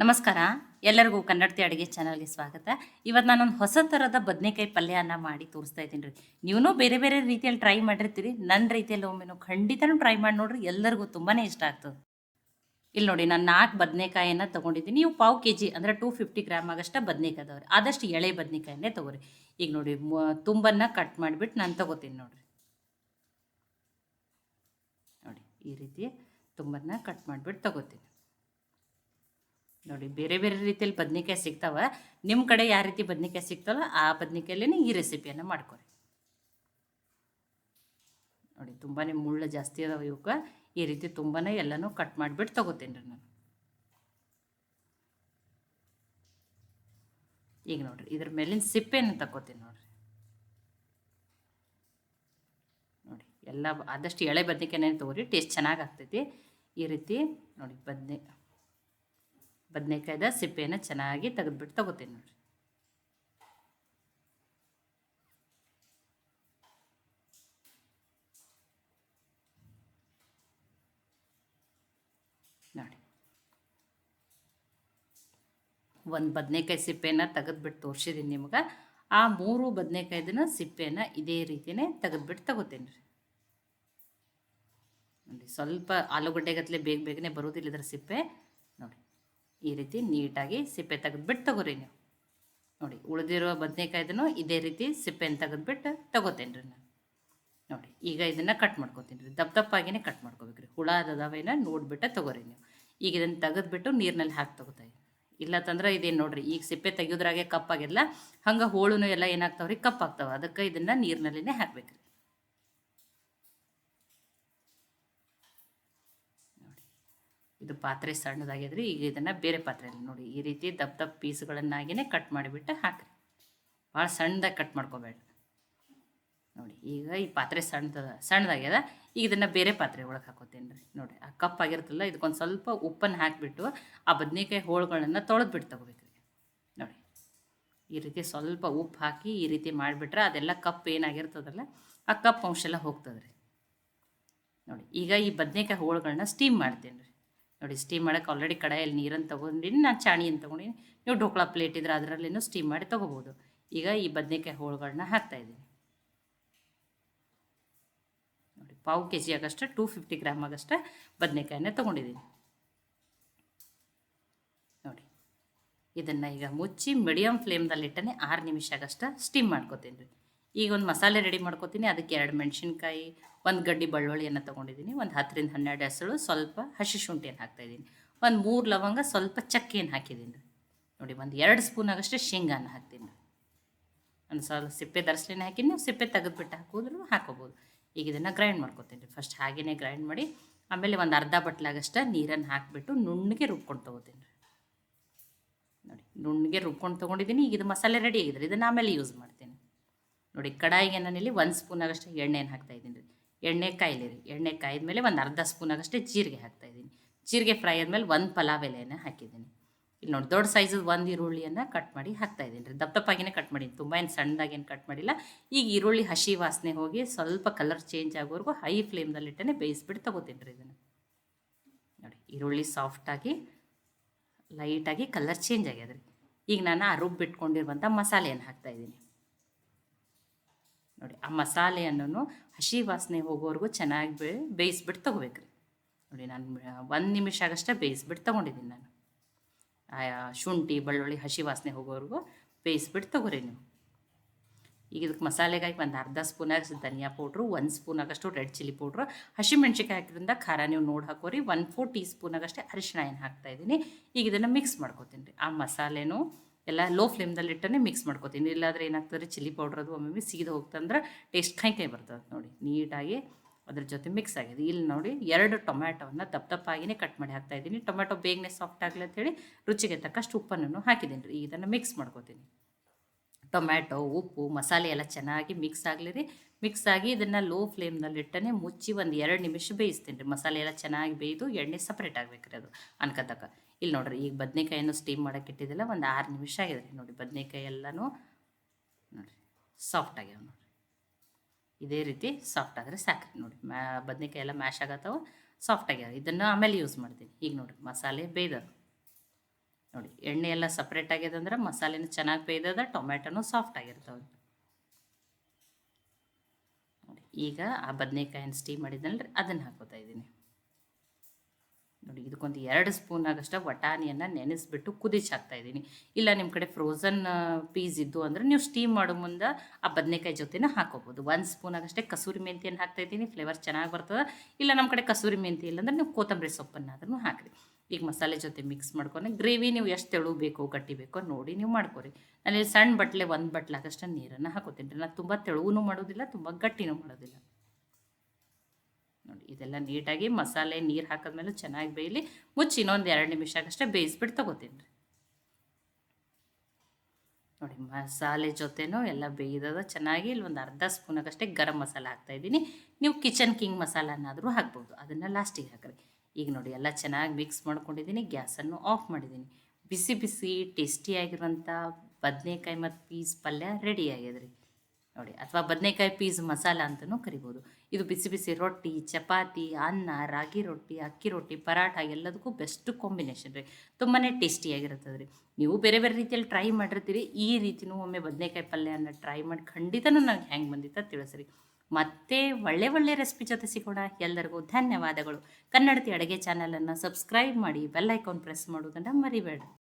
ನಮಸ್ಕಾರ. ಎಲ್ಲರಿಗೂ ಕನ್ನಡತಿ ಅಡುಗೆ ಚಾನಲ್ಗೆ ಸ್ವಾಗತ. ಇವತ್ತು ನಾನೊಂದು ಹೊಸ ಥರದ ಬದನೆಕಾಯಿ ಪಲ್ಯನ ಮಾಡಿ ತೋರಿಸ್ತಾ ಇದ್ದೀನಿ ರೀ. ನೀವೂ ಬೇರೆ ಬೇರೆ ರೀತಿಯಲ್ಲಿ ಟ್ರೈ ಮಾಡಿರ್ತೀರಿ. ನನ್ನ ರೀತಿಯಲ್ಲಿ ಒಮ್ಮೆನೂ ಖಂಡಿತನೂ ಟ್ರೈ ಮಾಡಿ ನೋಡ್ರಿ. ಎಲ್ಲರಿಗೂ ತುಂಬಾ ಇಷ್ಟ ಆಗ್ತದೆ. ಇಲ್ಲಿ ನೋಡಿ, ನಾನು ನಾಲ್ಕು ಬದನೆಕಾಯಿಯನ್ನು ತೊಗೊಂಡಿದ್ದೀನಿ. ನೀವು ಪಾವು ಕೆ ಜಿ ಅಂದರೆ ಟೂ ಫಿಫ್ಟಿ ಗ್ರಾಮ್ ಆಗಷ್ಟು ಬದನೆಕಾಯಿ ಆದಷ್ಟು ಎಳೆ ಬದನೆಕಾಯನ್ನೇ ತೊಗೊರಿ. ಈಗ ನೋಡಿ ತುಂಬನ್ನ ಕಟ್ ಮಾಡಿಬಿಟ್ಟು ನಾನು ತೊಗೋತೀನಿ ನೋಡಿರಿ. ನೋಡಿ, ಈ ರೀತಿ ತುಂಬನ್ನ ಕಟ್ ಮಾಡಿಬಿಟ್ಟು ತೊಗೋತೀನಿ. ನೋಡಿ, ಬೇರೆ ಬೇರೆ ರೀತಿಯಲ್ಲಿ ಬದ್ನಿಕಾಯಿ ಸಿಗ್ತಾವ. ನಿಮ್ಮ ಕಡೆ ಯಾವ ರೀತಿ ಬದ್ನಿಕಾಯಿ ಸಿಗ್ತಾವಲ್ಲ, ಆ ಬದನೆಕಾಯಲ್ಲೇ ಈ ರೆಸಿಪಿಯನ್ನು ಮಾಡ್ಕೊರಿ. ನೋಡಿ ತುಂಬಾ ಮುಳ್ಳು ಜಾಸ್ತಿ ಅದಾವೆ ಇವಕ್ಕೆ ಈ ರೀತಿ ತುಂಬಾ ಎಲ್ಲನೂ ಕಟ್ ಮಾಡಿಬಿಟ್ಟು ತೊಗೋತೀನಿ ರೀ ನಾನು. ಈಗ ನೋಡ್ರಿ, ಇದ್ರ ಮೇಲಿನ ಸಿಪ್ಪೆಯನ್ನು ತಗೋತೀನಿ ನೋಡ್ರಿ. ನೋಡಿ, ಎಲ್ಲ ಆದಷ್ಟು ಎಳೆ ಬದ್ನಿಕಾಯಿನೇ ತೊಗೊರಿ, ಟೇಸ್ಟ್ ಚೆನ್ನಾಗಿ ಆಗ್ತೈತಿ. ಈ ರೀತಿ ನೋಡಿ, ಬದ್ನೆ ಬದನೆಕಾಯ್ದ ಸಿಪ್ಪೆಯನ್ನು ಚೆನ್ನಾಗಿ ತೆಗೆದ್ಬಿಟ್ಟು ತಗೋತೀನಿ ನೋಡಿರಿ. ನೋಡಿ. ಒಂದು ಬದನೆಕಾಯಿ ಸಿಪ್ಪೆನ ತೆಗೆದ್ಬಿಟ್ಟು ತೋರಿಸಿದ್ದೀನಿ ನಿಮ್ಗೆ. ಆ ಮೂರು ಬದನೆಕಾಯ್ದನ್ನ ಸಿಪ್ಪೆನ ಇದೇ ರೀತಿಯೇ ತೆಗೆದ್ಬಿಟ್ಟು ತಗೋತೀನಿ ರೀ ಸ್ವಲ್ಪ ಆಲೂಗಡ್ಡೆಗತ್ತಲೆ ಬೇಗ ಬೇಗನೆ ಬರೋದಿಲ್ಲ ಇದ್ರ ಸಿಪ್ಪೆ. ಈ ರೀತಿ ನೀಟಾಗಿ ಸಿಪ್ಪೆ ತೆಗೆದ್ಬಿಟ್ಟು ತಗೋರಿ ನೀವು. ನೋಡಿ, ಉಳಿದಿರುವ ಬದನೆಕಾಯ್ದನು ಇದೇ ರೀತಿ ಸಿಪ್ಪೆನ ತೆಗೆದ್ಬಿಟ್ಟು ತಗೋತೇನೆ ರೀ ನಾನು. ನೋಡಿ, ಈಗ ಇದನ್ನು ಕಟ್ ಮಾಡ್ಕೊತೀನಿ ರೀ. ದಪ್ಪ ದಪ್ಪಾಗಿನೇ ಕಟ್ ಮಾಡ್ಕೋಬೇಕು ರೀ. ಹುಳ ಅದಾವೇನ ನೋಡಿಬಿಟ್ಟು ತಗೋರಿ ನೀವು. ಈಗ ಇದನ್ನು ತೆಗೆದ್ಬಿಟ್ಟು ನೀರಿನಲ್ಲಿ ಹಾಕಿ ತಗೋತಾ ಇಲ್ಲ ತಂದ್ರೆ ಇದೇನು ನೋಡ್ರಿ, ಈಗ ಸಿಪ್ಪೆ ತೆಗಿಯೋದ್ರಾಗೆ ಕಪ್ಪಾಗಿಲ್ಲ, ಹಂಗೆ ಹೋಳುನು ಎಲ್ಲ ಏನಾಗ್ತಾವ್ರಿ? ಕಪ್ಪಾಗ್ತಾವೆ. ಅದಕ್ಕೆ ಇದನ್ನು ನೀರಿನಲ್ಲಿನೇ ಹಾಕ್ಬೇಕು ರೀ ನೋಡಿ ಇದು ಪಾತ್ರೆ ಸಣ್ಣದಾಗಿದ್ರೆ, ಈಗ ಇದನ್ನು ಬೇರೆ ಪಾತ್ರೆಯಲ್ಲಿ ನೋಡಿ. ಈ ರೀತಿ ದಪ್ಪ ದಪ್ಪ ಪೀಸ್ಗಳನ್ನಾಗಿನೇ ಕಟ್ ಮಾಡಿಬಿಟ್ಟು ಹಾಕ್ರಿ. ಭಾಳ ಸಣ್ಣದಾಗಿ ಕಟ್ ಮಾಡ್ಕೋಬೇಡ್ರಿ. ನೋಡಿ, ಈಗ ಈ ಪಾತ್ರೆ ಸಣ್ಣದ, ಸಣ್ಣದಾಗ್ಯದ. ಈಗ ಇದನ್ನು ಬೇರೆ ಪಾತ್ರೆ ಒಳಗೆ ಹಾಕೋತೀನಿ ರೀ ನೋಡಿ, ಆ ಕಪ್ ಆಗಿರ್ತಲ್ಲ ಇದಕ್ಕೊಂದು ಸ್ವಲ್ಪ ಉಪ್ಪನ್ನು ಹಾಕಿಬಿಟ್ಟು ಆ ಬದನೆಕಾಯಿ ಹೋಳುಗಳನ್ನ ತೊಳೆದ್ಬಿಟ್ಟು ತಗೋಬೇಕು ರೀ ನೋಡಿ, ಈ ರೀತಿ ಸ್ವಲ್ಪ ಉಪ್ಪು ಹಾಕಿ ಈ ರೀತಿ ಮಾಡಿಬಿಟ್ರೆ ಅದೆಲ್ಲ ಕಪ್ ಏನಾಗಿರ್ತದಲ್ಲ, ಆ ಕಪ್ ಅಂಶ ಎಲ್ಲ ಹೋಗ್ತದೆ ನೋಡಿ, ಈಗ ಈ ಬದನೆಕಾಯಿ ಹೋಳುಗಳನ್ನ ಸ್ಟೀಮ್ ಮಾಡ್ತೀನಿ ರೀ ನೋಡಿ ಸ್ಟೀಮ್ ಮಾಡೋಕ್ಕೆ ಆಲ್ರೆಡಿ ಕಡಾಯಲ್ಲಿ ನೀರನ್ನು ತೊಗೊಂಡಿನಿ, ನಾನು ಚಾಣಿಯನ್ನು ತೊಗೊಂಡಿನಿ. ನೀವು ಢೋಕ್ಳ ಪ್ಲೇಟ್ ಇದ್ರೆ ಅದರಲ್ಲಿನೂ ಸ್ಟೀಮ್ ಮಾಡಿ ತೊಗೋಬೋದು. ಈಗ ಈ ಬದನೆಕಾಯಿ ಹೋಳುಗಳನ್ನ ಹಾಕ್ತಾಯಿದ್ದೀನಿ ನೋಡಿ, ಪಾವು ಕೆ ಜಿ ಆಗಷ್ಟೇ ಟೂ ಫಿಫ್ಟಿ ಗ್ರಾಮ್ ಆಗಷ್ಟು ಬದನೆಕಾಯನ್ನೇ ತೊಗೊಂಡಿದ್ದೀನಿ. ನೋಡಿ, ಇದನ್ನು ಈಗ ಮುಚ್ಚಿ ಮೀಡಿಯಮ್ ಫ್ಲೇಮ್ದಲ್ಲಿಟ್ಟನೆ ಆರು ನಿಮಿಷ ಆಗಷ್ಟೇ ಸ್ಟೀಮ್ ಮಾಡ್ಕೊತೀನಿ ರೀ. ಈಗ ಒಂದು ಮಸಾಲೆ ರೆಡಿ ಮಾಡ್ಕೋತೀನಿ. ಅದಕ್ಕೆ ಎರಡು ಮೆಣಸಿನ್ಕಾಯಿ, ಒಂದು ಗಡ್ಡಿ ಬೆಳ್ಳುಳ್ಳಿಯನ್ನು ತೊಗೊಂಡಿದ್ದೀನಿ ಒಂದು ಹತ್ತರಿಂದ ಹನ್ನೆರಡು ಹೆಸರು ಸ್ವಲ್ಪ ಹಸಿ ಶುಂಠಿಯನ್ನು ಹಾಕ್ತಾಯಿದ್ದೀನಿ ಒಂದು ಮೂರು ಲವಂಗ, ಸ್ವಲ್ಪ ಚಕ್ಕೆಯನ್ನು ಹಾಕಿದ್ದೀನಿ ನೋಡಿ, ಒಂದು ಎರಡು ಸ್ಪೂನ್ ಆಗಷ್ಟೇ ಶೇಂಗಾನ ಹಾಕ್ತೀನಿ. ಒಂದು ಸ್ವಲ್ಪ ಸಿಪ್ಪೆ ದರ್ಸ್ಲಿನ ಹಾಕಿನಿ ನೀವು ಸಿಪ್ಪೆ ತೆಗೆದುಬಿಟ್ಟು ಹಾಕಿದ್ರು ಹಾಕೋಬೋದು. ಈಗ ಇದನ್ನು ಗ್ರೈಂಡ್ ಮಾಡ್ಕೊತೀನಿ. ರೀ ಫಸ್ಟ್ ಹಾಗೇ ಗ್ರೈಂಡ್ ಮಾಡಿ, ಆಮೇಲೆ ಒಂದು ಅರ್ಧ ಬಟ್ಲಾಗಷ್ಟೇ ನೀರನ್ನು ಹಾಕಿಬಿಟ್ಟು ನುಣ್ಣಗೆ ರುಬ್ಕೊಂಡು ತೊಗೋತೀನಿ. ನೋಡಿ, ನುಣ್ಣಗೆ ರುಬ್ಕೊಂಡು ತೊಗೊಂಡಿದ್ದೀನಿ ಈಗ ಇದು ಮಸಾಲೆ ರೆಡಿ ಆಗಿದೆ ಇದನ್ನು ಆಮೇಲೆ ಯೂಸ್ ಮಾಡ್ತೀನಿ. ನೋಡಿ ಕಡಾಯಿಗೆ ನಾನಿಲ್ಲಿ ಒಂದು ಸ್ಪೂನ್ ಆಗಷ್ಟು ಎಣ್ಣೆನ ಹಾಕ್ತಾಯಿದ್ದೀನಿ ರೀ. ಎಣ್ಣೆ ಕಾಯಿಲಿ ರೀ ಎಣ್ಣೆ ಕಾಯಿದ ಮೇಲೆ ಒಂದು ಅರ್ಧ ಸ್ಪೂನ್ ಜೀರಿಗೆ ಜೀರಿಗೆ ಹಾಕ್ತಾಯಿದ್ದೀನಿ ಜೀರಿಗೆ ಫ್ರೈ ಆದಮೇಲೆ ಒಂದು ಪಲಾವ್ ಎಲೆಯನ್ನು ಹಾಕಿದ್ದೀನಿ. ಇಲ್ಲಿ ನೋಡಿ, ದೊಡ್ಡ ಸೈಜದ ಒಂದು ಈರುಳ್ಳಿಯನ್ನು ಕಟ್ ಮಾಡಿ ಹಾಕ್ತಾ ಇದ್ದೀನಿ ರೀ. ದಪ್ಪ ದಪ್ಪಾಗಿನೇ ಕಟ್ ಮಾಡಿ ತುಂಬ ಏನು ಸಣ್ಣದಾಗೇನು ಕಟ್ ಮಾಡಿಲ್ಲ. ಈಗ ಈರುಳ್ಳಿ ಹಸಿ ವಾಸನೆ ಹೋಗಿ ಸ್ವಲ್ಪ ಕಲರ್ ಚೇಂಜ್ ಆಗೋವರೆಗೂ ಹೈ ಫ್ಲೇಮ್ದಲ್ಲಿಟ್ಟೇ ಬೇಯಿಸ್ಬಿಟ್ಟು ತಗೋತೀನಿ ರೀ ಇದನ್ನು. ನೋಡಿ, ಈರುಳ್ಳಿ ಸಾಫ್ಟಾಗಿ ಲೈಟಾಗಿ ಕಲರ್ ಚೇಂಜ್ ಆಗ್ಯದ ರೀ ಈಗ ನಾನು ಆ ರುಬ್ಬಿಟ್ಕೊಂಡಿರುವಂಥ ಮಸಾಲೆಯನ್ನು ಹಾಕ್ತಾಯಿದ್ದೀನಿ ನೋಡಿ, ಆ ಮಸಾಲೆಯನ್ನು ಹಸಿ ವಾಸನೆ ಹೋಗೋವರೆಗೂ ಚೆನ್ನಾಗಿ ಬೇ, ಬೇಯಿಸ್ಬಿಟ್ಟು ತೊಗೋಬೇಕು ರೀ ನೋಡಿ, ನಾನು ಒಂದು ನಿಮಿಷ ಆಗಷ್ಟೇ ಬೇಯಿಸ್ಬಿಟ್ಟು ತೊಗೊಂಡಿದ್ದೀನಿ ನಾನು. ಶುಂಠಿ, ಬೆಳ್ಳುಳ್ಳಿ ಹಸಿ ವಾಸನೆ ಹೋಗೋವರೆಗೂ ಬೇಯಿಸ್ಬಿಟ್ಟು ತೊಗೋರಿ ನೀವು. ಈಗ ಇದಕ್ಕೆ ಮಸಾಲೆಗಾಗಿ ಒಂದು ಅರ್ಧ ಸ್ಪೂನ್ ಆಗಷ್ಟು ಧನಿಯಾ ಪೌಡ್ರು, ಒಂದು ಸ್ಪೂನ್ ಆಗಷ್ಟು ರೆಡ್ ಚಿಲ್ಲಿ ಪೌಡ್ರು ಹಸಿಮೆಣ್ಸಿಕಾಯಿ ಹಾಕಿದ್ರಿಂದ ಖಾರ ನೀವು ನೋಡಿ ಹಾಕೋರಿ ಒನ್ ಫೋರ್ ಟೀ ಸ್ಪೂನ್ ಆಗಷ್ಟೇ ಅರಿಶಿಣ ಏನು ಹಾಕ್ತಾಯಿದ್ದೀನಿ ಈಗ ಇದನ್ನು ಮಿಕ್ಸ್ ಮಾಡ್ಕೊತೀನಿ ರೀ. ಆ ಮಸಾಲೆನೂ ಎಲ್ಲ ಲೋ ಫ್ಲೇಮ್ದಲ್ಲಿ ಇಟ್ಟನೆ ಮಿಕ್ಸ್ ಮಾಡ್ಕೊತೀನಿ. ಇಲ್ಲಾಂದ್ರೆ ಏನಾಗ್ತದೆ ಚಿಲ್ಲಿ ಪೌಡ್ರ್ ಅದು ಒಮ್ಮೊಮ್ಮೆ ಸೀದ ಹೋಗ್ತಂದ್ರೆ ಟೇಸ್ಟ್ ಕೈ ಕೈ ಬರ್ತದೆ ನೋಡಿ. ನೀಟಾಗಿ ಅದ್ರ ಜೊತೆ ಮಿಕ್ಸ್ ಆಗಿದೆ. ಇಲ್ಲಿ ನೋಡಿ ಎರಡು ಟೊಮ್ಯಾಟೋವನ್ನು ದಪ್ಪ ಆಗಿನೇ ಕಟ್ ಮಾಡಿ ಹಾಕ್ತಾ ಇದ್ದೀನಿ. ಟೊಮ್ಯಾಟೊ ಬೇಗನೆ ಸಾಫ್ಟ್ ಆಗಲಿ ಅಂತೇಳಿ ರುಚಿಗೆ ತಕ್ಕಷ್ಟು ಉಪ್ಪನ್ನು ಹಾಕಿದ್ದೀನಿ ರೀ. ಇದನ್ನು ಮಿಕ್ಸ್ ಮಾಡ್ಕೊತೀನಿ. ಟೊಮ್ಯಾಟೊ, ಉಪ್ಪು, ಮಸಾಲೆ ಎಲ್ಲ ಚೆನ್ನಾಗಿ ಮಿಕ್ಸ್ ಆಗಲಿ ರೀ. ಮಿಕ್ಸ್ ಆಗಿ ಇದನ್ನು ಲೋ ಫ್ಲೇಮ್ನಲ್ಲಿ ಇಟ್ಟನೆ ಮುಚ್ಚಿ ಒಂದು ಎರಡು ನಿಮಿಷ ಬೇಯಿಸ್ತೀನಿ ರೀ. ಮಸಾಲೆ ಎಲ್ಲ ಚೆನ್ನಾಗಿ ಬೇಯ್ದು ಎಣ್ಣೆ ಸಪ್ರೇಟ್ ಆಗ್ಬೇಕು ರೀ ಅದು. ಅನ್ಕತಕ್ಕ ಇಲ್ಲಿ ನೋಡ್ರಿ, ಈಗ ಬದನೆಕಾಯನ್ನು ಸ್ಟೀಮ್ ಮಾಡೋಕೆ ಇಟ್ಟಿದ್ದಿಲ್ಲ, ಒಂದು ಆರು ನಿಮಿಷ ಆಗಿದೆ ರೀ ನೋಡಿ ಬದನೆಕಾಯಿ ಎಲ್ಲನೂ. ನೋಡಿರಿ ಸಾಫ್ಟ್ ಆಗ್ಯಾವ ನೋಡಿರಿ. ಇದೇ ರೀತಿ ಸಾಫ್ಟ್ ಆದರೆ ಸಾಕ್ರಿ ನೋಡಿ ಮ್ಯಾ ಬದನೆಕಾಯಿ ಎಲ್ಲ ಮ್ಯಾಶ್ ಆಗತ್ತವ ಸಾಫ್ಟ್ ಆಗ್ಯಾವ. ಇದನ್ನು ಆಮೇಲೆ ಯೂಸ್ ಮಾಡ್ತೀನಿ. ಈಗ ನೋಡಿರಿ, ಮಸಾಲೆ ಬೇಯ್ದದು. ನೋಡಿ, ಎಣ್ಣೆ ಎಲ್ಲ ಸಪ್ರೇಟ್ ಆಗ್ಯದ ಅಂದ್ರೆ ಮಸಾಲೆನೂ ಚೆನ್ನಾಗಿ ಬೇಯ್ದದ, ಟೊಮ್ಯಾಟೋನು ಸಾಫ್ಟ್ ಆಗಿರ್ತವೆ ನೋಡಿ, ಈಗ ಆ ಬದನೆಕಾಯಿನ ಸ್ಟೀಮ್ ಮಾಡಿದ್ನಲ್ರಿ, ಅದನ್ನು ಹಾಕೋತಾ ಇದ್ದೀನಿ. ನೋಡಿ, ಇದಕ್ಕೊಂದು ಎರಡು ಸ್ಪೂನ್ ಆಗಷ್ಟ ವಟಾಣಿಯನ್ನು ನೆನೆಸ್ಬಿಟ್ಟು ಕುದಿಸಿ ಹಾಕ್ತಾ ಇದ್ದೀನಿ. ಇಲ್ಲ ನಿಮ್ಮ ಕಡೆ ಫ್ರೋಝನ್ ಪೀಸ್ ಇದ್ದು ಅಂದರೆ ನೀವು ಸ್ಟೀಮ್ ಮಾಡೋ ಮುಂದೆ ಆ ಬದನೆಕಾಯಿ ಜೊತೆನ ಹಾಕೋಬೋದು. ಒಂದು ಸ್ಪೂನ್ ಆಗಷ್ಟೇ ಕಸೂರಿ ಮೆಂತಿಯನ್ನು ಹಾಕ್ತಾ ಇದ್ದೀನಿ ಫ್ಲೇವರ್ ಚೆನ್ನಾಗಿ ಬರ್ತದೆ. ಇಲ್ಲ ನಮ್ಮ ಕಡೆ ಕಸೂರಿ ಮೆಂತಿ ಇಲ್ಲಾಂದ್ರೆ ನೀವು ಕೊತ್ತಂಬರಿ ಸೊಪ್ಪನ್ನಾದ್ರೂ ಹಾಕಿರಿ. ಈಗ ಮಸಾಲೆ ಜೊತೆ ಮಿಕ್ಸ್ ಮಾಡ್ಕೊಂಡು ಗ್ರೇವಿ ನೀವು ಎಷ್ಟು ತೆಳು ಬೇಕೋ ಗಟ್ಟಿ ಬೇಕೋ ನೋಡಿ ನೀವು ಮಾಡ್ಕೊರಿ. ನಾನು ಸಣ್ಣ ಬಟ್ಲೆ ಒಂದು ಬಟ್ಲಾಗಷ್ಟು ನೀರನ್ನು ಹಾಕೋತೀನಿ. ರೀ ನಾನು ತುಂಬ ತೆಳುವೂ ಮಾಡೋದಿಲ್ಲ, ತುಂಬ ಗಟ್ಟಿನೂ ಮಾಡೋದಿಲ್ಲ. ನೋಡಿ, ಇದೆಲ್ಲ ನೀಟಾಗಿ ಮಸಾಲೆ ನೀರು ಹಾಕಿದ್ಮೇಲೆ ಚೆನ್ನಾಗಿ ಬೇಯಲಿ, ಮುಚ್ಚಿ ಇನ್ನೊಂದು ಎರಡು ನಿಮಿಷ ಆಗಷ್ಟೇ ಬೇಯಿಸ್ಬಿಟ್ಟು ತೊಗೋತೀನಿ ರೀ. ನೋಡಿ, ಮಸಾಲೆ ಜೊತೆನೂ ಎಲ್ಲ ಬೇಯ್ದದ ಚೆನ್ನಾಗಿ ಇಲ್ಲಿ ಒಂದು ಅರ್ಧ ಸ್ಪೂನಾಗಷ್ಟೇ ಗರಂ ಮಸಾಲ ಹಾಕ್ತಾಯಿದ್ದೀನಿ ನೀವು ಕಿಚನ್ ಕಿಂಗ್ ಮಸಾಲನಾದರೂ ಹಾಕ್ಬೋದು, ಅದನ್ನು ಲಾಸ್ಟಿಗೆ ಹಾಕ್ರಿ. ಈಗ ನೋಡಿ, ಎಲ್ಲ ಚೆನ್ನಾಗಿ ಮಿಕ್ಸ್ ಮಾಡ್ಕೊಂಡಿದ್ದೀನಿ, ಗ್ಯಾಸನ್ನು ಆಫ್ ಮಾಡಿದ್ದೀನಿ. ಬಿಸಿ ಬಿಸಿ ಟೇಸ್ಟಿಯಾಗಿರುವಂಥ ಬದನೆಕಾಯಿ ಮತ್ತು ಪೀಸ್ ಪಲ್ಯ ರೆಡಿ ಆಗ್ಯದ್ರಿ ನೋಡಿ, ಅಥವಾ ಬದನೆಕಾಯಿ ಪೀಸ್ ಮಸಾಲ ಅಂತಲೂ ಕರಿಬೋದು. ಇದು ಬಿಸಿ ಬಿಸಿ ರೊಟ್ಟಿ, ಚಪಾತಿ, ಅನ್ನ, ರಾಗಿ ರೊಟ್ಟಿ, ಅಕ್ಕಿ ರೊಟ್ಟಿ, ಪರಾಠ ಎಲ್ಲದಕ್ಕೂ ಬೆಸ್ಟ್ ಕಾಂಬಿನೇಷನ್ ರೀ. ತುಂಬಾ ಟೇಸ್ಟಿಯಾಗಿರ್ತದೆ ರೀ. ನೀವು ಬೇರೆ ಬೇರೆ ರೀತಿಯಲ್ಲಿ ಟ್ರೈ ಮಾಡಿರ್ತೀರಿ, ಈ ರೀತಿನೂ ಒಮ್ಮೆ ಬದನೆಕಾಯಿ ಪಲ್ಯನ ಟ್ರೈ ಮಾಡಿ ಖಂಡಿತನೂ ನಂಗೆ ಹೆಂಗೆ ಬಂದಿತ್ತ ತಿಳಿಸ್ರಿ. ಮತ್ತೆ ಒಳ್ಳೆ ಒಳ್ಳೆ ರೆಸಿಪಿ ಜೊತೆ ಸಿಗೋಣ. ಎಲ್ಲರಿಗೂ ಧನ್ಯವಾದಗಳು. ಕನ್ನಡತಿ ಅಡುಗೆ ಚಾನಲನ್ನು ಸಬ್ಸ್ಕ್ರೈಬ್ ಮಾಡಿ ಬೆಲ್ ಐಕಾನ್ ಪ್ರೆಸ್ ಮಾಡೋದನ್ನು ಮರಿಬೇಡ.